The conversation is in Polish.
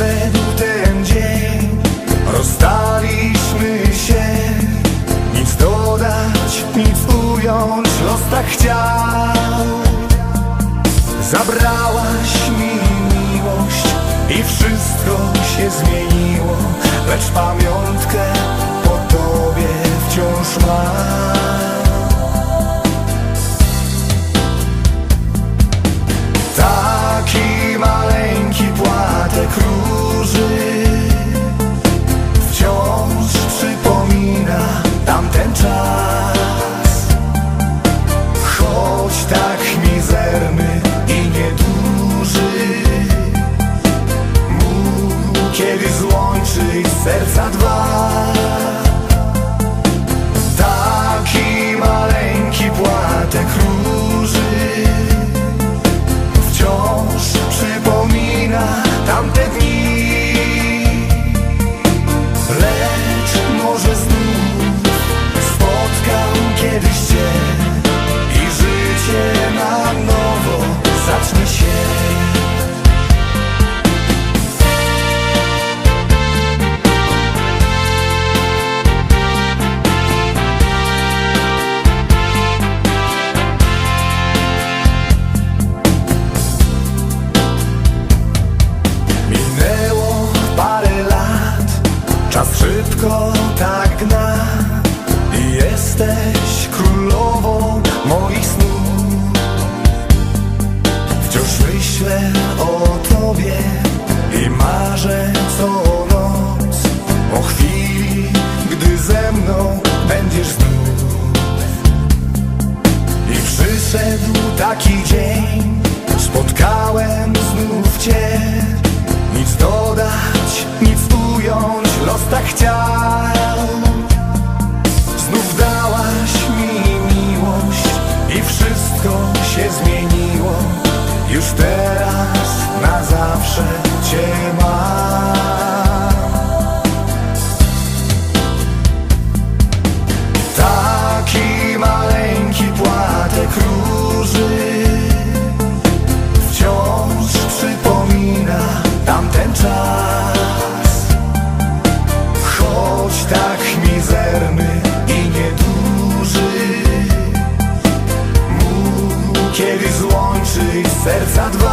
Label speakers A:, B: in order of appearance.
A: nadszedł ten dzień Rozstaliśmy się. Nic dodać, nic ująć Los tak chciał. Zabrałaś mi miłość I wszystko się zmieniło Lecz pamiątkę Kiedy złączy serca dwa. myślę o tobie i marzę co noc. O chwili, gdy ze mną będziesz znów. I przyszedł taki dzień serca dwa.